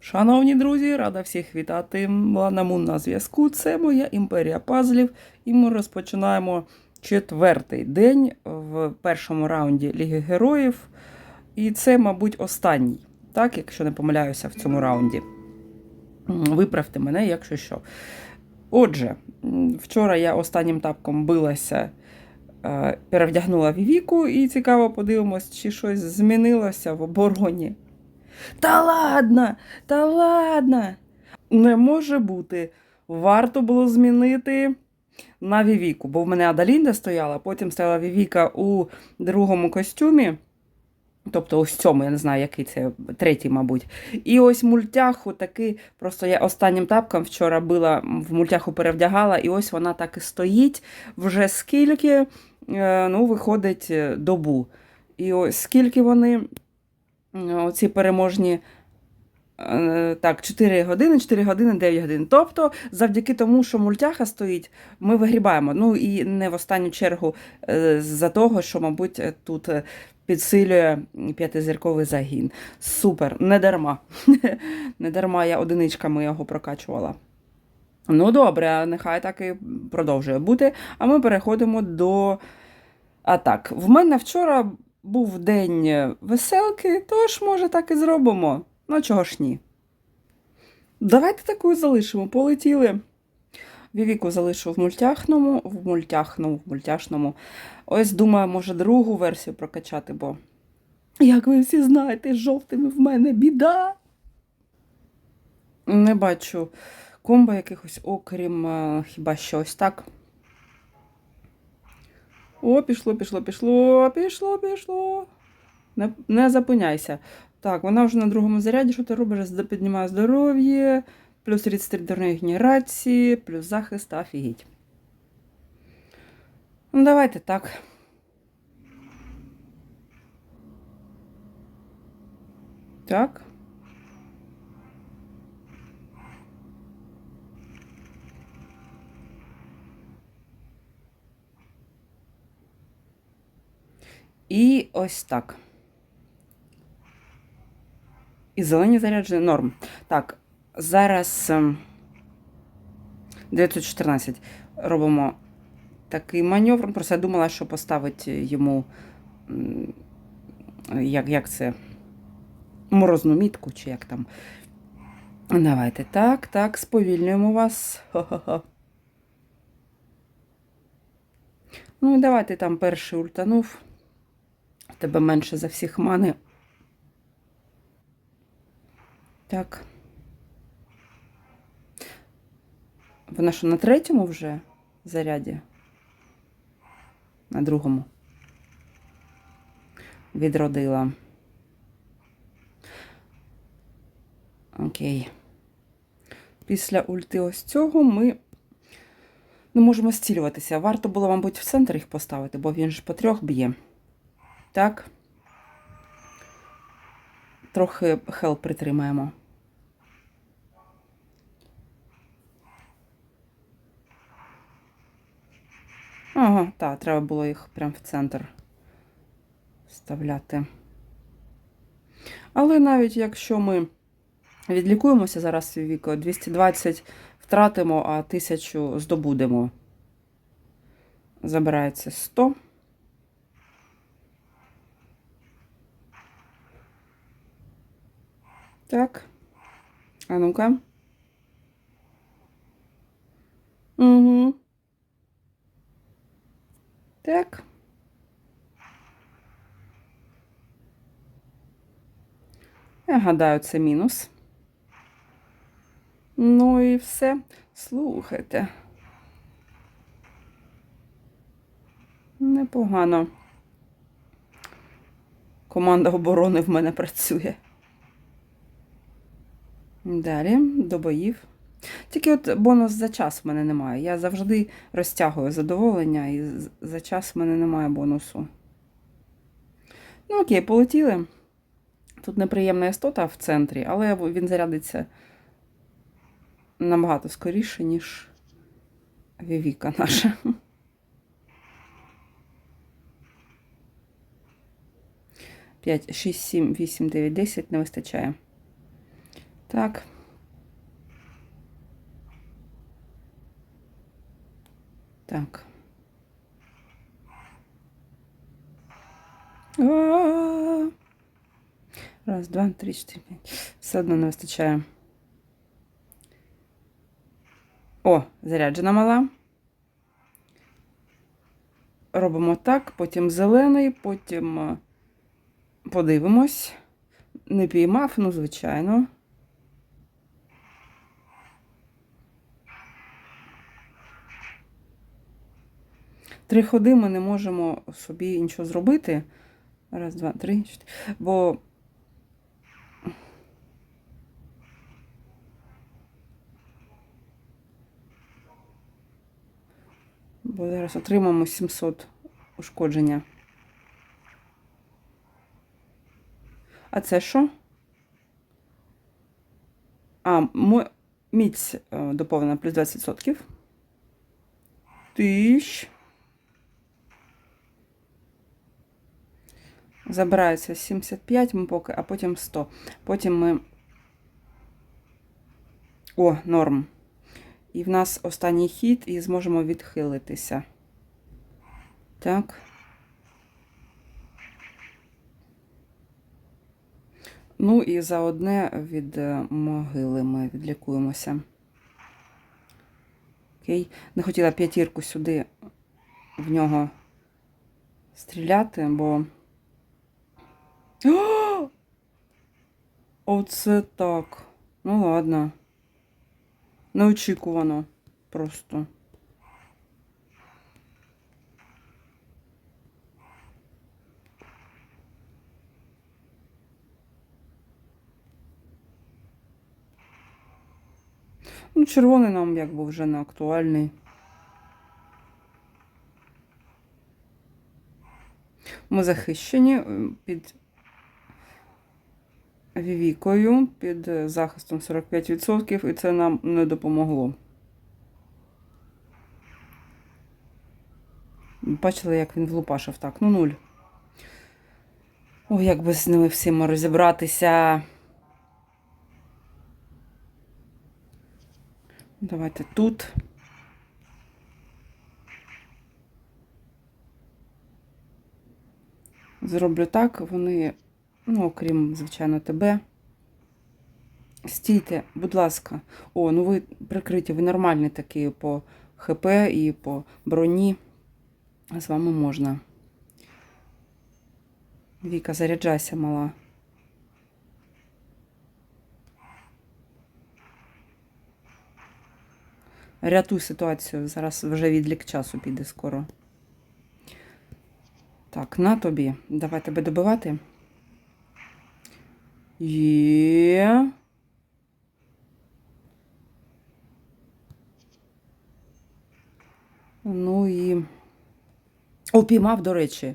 Шановні друзі, рада всіх вітати. Ланамун на зв'язку. Це моя імперія пазлів, і ми розпочинаємо четвертий день в першому раунді Ліги Героїв. І це, мабуть, останній, так, якщо не помиляюся в цьому раунді. Виправте мене, якщо що. Отже, вчора я останнім тапком билася, е, перевдягнула Вівіку, і цікаво подивимось, чи щось змінилося в обороні. Та ладно, та ладно. Не може бути. Варто було змінити на Вівіку, бо в мене Адалінда стояла, потім стояла Вівіка у другому костюмі. Тобто ось цьому, я не знаю, який це, третій, мабуть. І ось мультяху таки, просто я останнім тапком вчора била, в мультяху перевдягала, і ось вона так і стоїть вже скільки, е, ну, виходить добу. І ось скільки вони, оці переможні. е, Так, 4 години, 4 години, 9 годин. Тобто, завдяки тому, що мультяха стоїть, ми вигрібаємо. Ну і не в останню чергу е, за того, що, мабуть, е, тут е, підсилює п'ятизірковий загін. Супер, не дарма. не дарма я одиничками його прокачувала. Ну, добре, нехай так і продовжує бути. А ми переходимо до атак. В мене вчора був день веселки, тож, може, так і зробимо. Ну, чого ж ні. Давайте таку залишимо. Полетіли. Вівіку залишу в мультяхному, в мультяхному, в мультяшному. Ось думаю, може другу версію прокачати, бо, як ви всі знаєте, з жовтими в мене біда. Не бачу комбо якихось, окрім е, хіба щось, так? О, пішло, пішло, пішло, пішло, пішло. Не, не зупиняйся. Так, вона вже на другому заряді, що ти робиш? Піднімає здоров'я, плюс 33 дурної генерації, плюс захист, офігеть. Ну, давайте так. Так. І ось так. І зелені заряджені норм. Так, зараз ем, 914 робимо такий маневр. Просто я думала, що поставити йому як, як це? Морозну мітку, чи як там. Давайте так, так, сповільнюємо вас. Ну і давайте там перший ультанув. Тебе менше за всіх мани. Так. Вона що на третьому вже заряді? На другому. Відродила. Окей. Після ульти ось цього ми не можемо зцілюватися. Варто було, мабуть, в центр їх поставити, бо він ж по трьох б'є. Так. Трохи хел притримаємо. Ага, так, треба було їх прямо в центр вставляти. Але навіть якщо ми відлікуємося зараз свій віко, 220 втратимо, а 1000 здобудемо. Забирається 100. Так. А ну-ка. Угу. Так. Я гадаю, це мінус. Ну і все. Слухайте. Непогано. Команда оборони в мене працює. Далі до боїв. Тільки от бонус за час в мене немає. Я завжди розтягую задоволення, і за час в мене немає бонусу. Ну, окей, полетіли. Тут неприємна істота в центрі, але він зарядиться набагато скоріше, ніж Вівіка наша. П'ять, шість, сім, вісім, дев'ять, десять не вистачає. Так. Так. Раз, два, три, чотири, п'ять. Все одно не вистачає. О, заряджена мала. Робимо так, потім зелений, потім е, подивимось. Не піймав, ну, звичайно. Три ходи ми не можемо собі нічого зробити. Раз, два, три, чотири. Бо. Бо зараз отримаємо 700 ушкодження. А це що? А, міць е, доповнена плюс 20%. Тисяч. Забирається 75, ми поки, а потім 100. Потім ми. О, норм. І в нас останній хід, і зможемо відхилитися. Так. Ну і за одне від е, могили ми відлікуємося. Окей. Не хотіла п'ятірку сюди в нього стріляти, бо. О! Оце так. Ну ладно. Неочікувано просто. Ну, червоний нам якби вже не актуальний. Ми захищені е, під Вівікою, під е, захистом 45%, і це нам не допомогло. Бачили, як він влупашив так. Ну, нуль. Ой, як би з ними всіма розібратися. Давайте тут. Зроблю так, вони, ну, окрім, звичайно, тебе. Стійте, будь ласка. О, ну ви прикриті, ви нормальні такі по ХП і по броні. З вами можна. Віка, заряджайся, мала. Рятуй ситуацію. Зараз вже відлік часу піде скоро. Так, на тобі. Давай тебе добивати. Є. Ну і. О, піймав, до речі.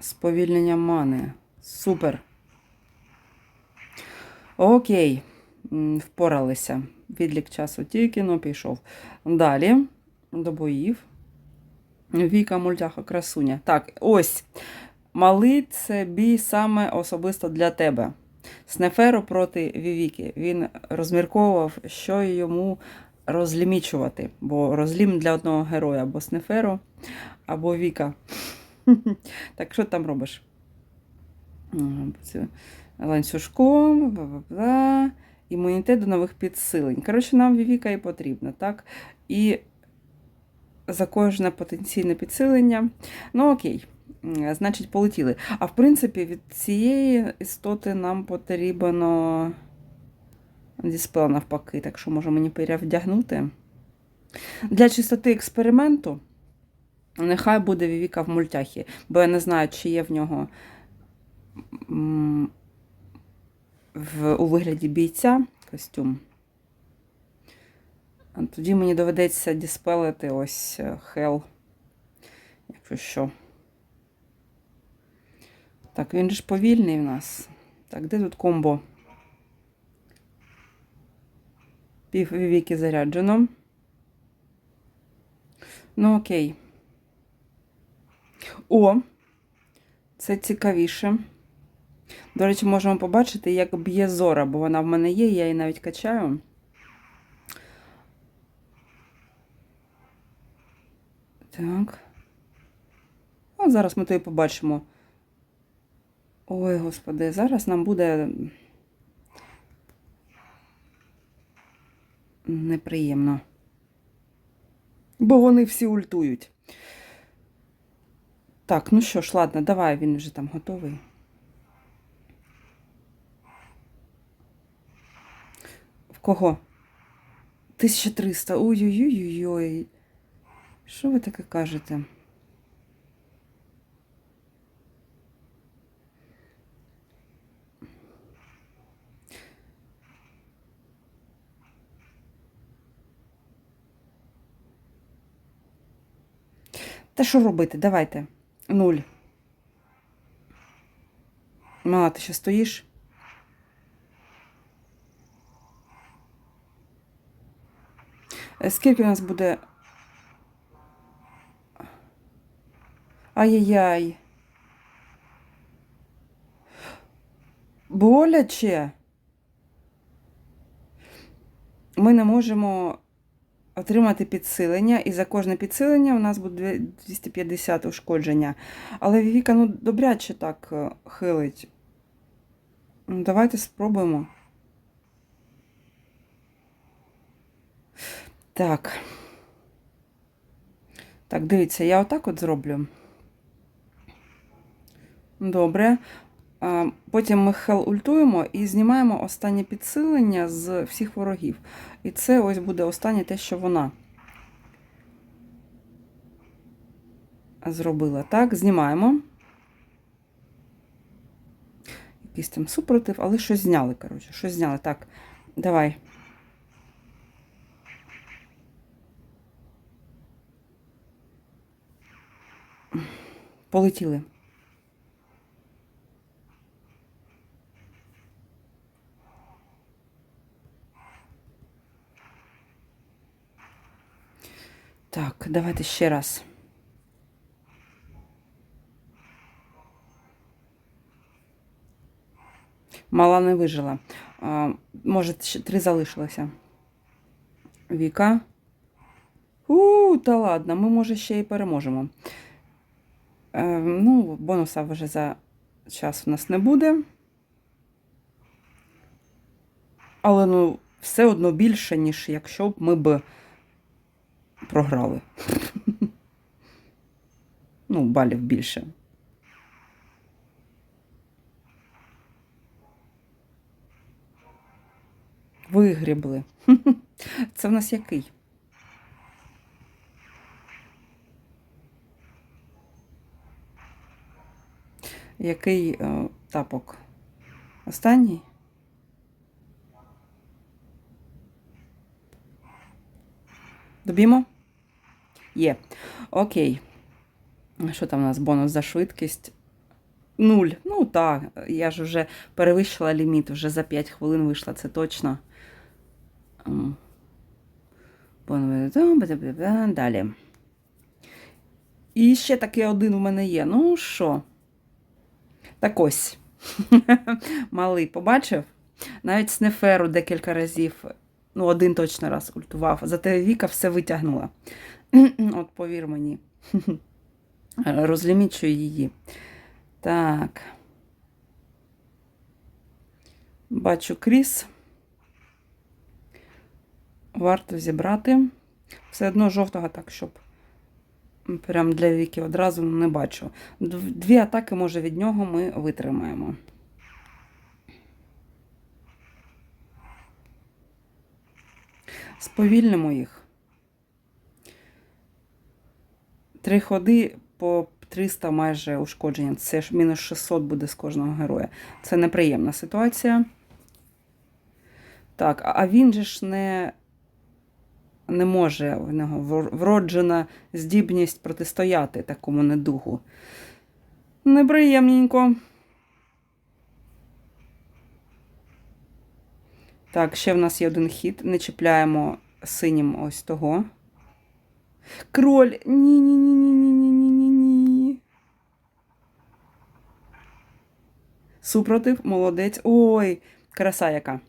Сповільнення мани. Супер. Окей. Впоралися. Відлік часу тільки, ну пішов. Далі. До боїв. Віка мультяха красуня. Так, ось. Малий це бій саме особисто для тебе. Снеферо проти Вівіки. Він розмірковував, що йому розлімічувати, бо розлім для одного героя або Снеферо, або Віка. Так, що там робиш? Ланцюжком, бла-бла-бла. імунітет до нових підсилень. Коротше, нам Вівіка і потрібна, так? І за кожне потенційне підсилення. Ну, окей. Значить, полетіли. А в принципі, від цієї істоти нам потрібно діспел навпаки, так що може мені перевдягнути. Для чистоти експерименту нехай буде Вівіка в мультяхі, бо я не знаю, чи є в нього в, у вигляді бійця костюм. Тоді мені доведеться діспелити ось Хел. Якщо що. Так, він ж повільний в нас. Так, де тут комбо? Пів віки заряджено. Ну, окей. О, це цікавіше. До речі, можемо побачити, як б'є зора, бо вона в мене є, я її навіть качаю. Так. От зараз ми то і побачимо. Ой, господи, зараз нам буде неприємно. Бо вони всі ультують. Так, ну що ж, ладно, давай, він вже там готовий. В кого? 1300. Ой-ой-ой-ой. Що ви таке кажете? Та що робити? Давайте. Нуль. Мала, ти ще стоїш? Е, Скільки у нас буде. Ай-яй-яй. Боляче. Ми не можемо отримати підсилення, і за кожне підсилення у нас буде 250 ушкодження. Але Вівіка, ну, добряче так е, хилить. Ну, Давайте спробуємо. Так. Так, дивіться, я отак от зроблю. Добре. Потім ми хел ультуємо і знімаємо останнє підсилення з всіх ворогів. І це ось буде останнє те, що вона зробила. Так, знімаємо. Якийсь там супротив, але щось зняли, коротше, щось зняли. Так, давай. Полетіли. Так, давайте ще раз. Мала не вижила. А, може, три залишилося. Віка. У, та ладно, ми, може, ще й переможемо. Е, ну, бонуса вже за час у нас не буде. Але ну, все одно більше, ніж якщо б ми б програли. ну, балів більше. Вигрібли. Це в нас який? Який е, тапок? Останній? Доб'ємо? Є. Окей. Що там у нас бонус за швидкість? Нуль. Ну так, я ж вже перевищила ліміт, вже за 5 хвилин вийшла, це точно. Далі. І ще такий один у мене є. Ну що? Так ось. Малий побачив? Навіть снеферу декілька разів, ну, один точно раз ультував. Зате Віка все витягнула. От повір мені. Розлімічую її. Так. Бачу кріс. Варто зібрати. Все одно жовтого так, щоб прям для віки одразу не бачу. Дві атаки, може, від нього ми витримаємо. Сповільнимо їх. Три ходи по 300 майже ушкодження. Це ж мінус 600 буде з кожного героя. Це неприємна ситуація. Так, а він же ж не, не може, в нього вроджена здібність протистояти такому недугу. Неприємненько. Так, ще в нас є один хід. Не чіпляємо синім ось того. Кроль. Ні-ні-ні-ні-ні-ні-ні-ні. Супротив, молодець. Ой, краса яка.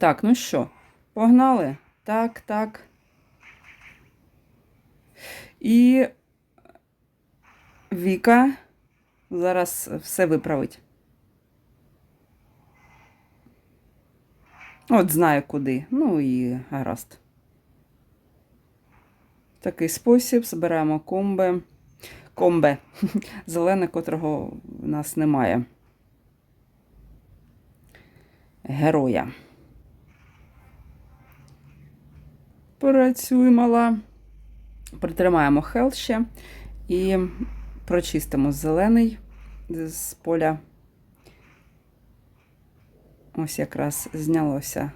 Так, ну що, погнали? Так, так. І Віка зараз все виправить. От знає куди. Ну і гаразд. Такий спосіб збираємо комби. Комбе. Зелене, котрого в нас немає. Героя. Працюй, мала. Притримаємо хел ще і прочистимо зелений з поля. Ось якраз знялося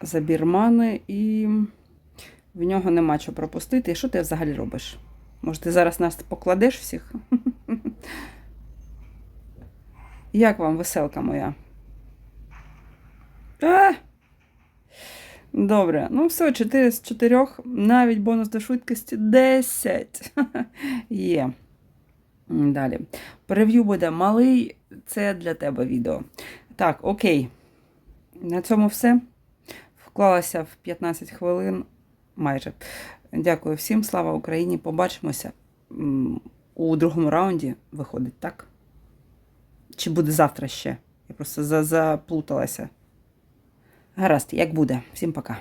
забір мани, і в нього нема що пропустити. І що ти взагалі робиш? Може, ти зараз нас покладеш всіх? Як вам веселка моя? Добре, ну все, 4 з 4, навіть бонус до швидкості 10. Є. Далі. Прев'ю буде малий, це для тебе відео. Так, окей. На цьому все. Вклалася в 15 хвилин майже. Дякую всім, слава Україні! Побачимося у другому раунді. Виходить, так? Чи буде завтра ще? Я просто заплуталася. Гаразд, як буде. Всім пока.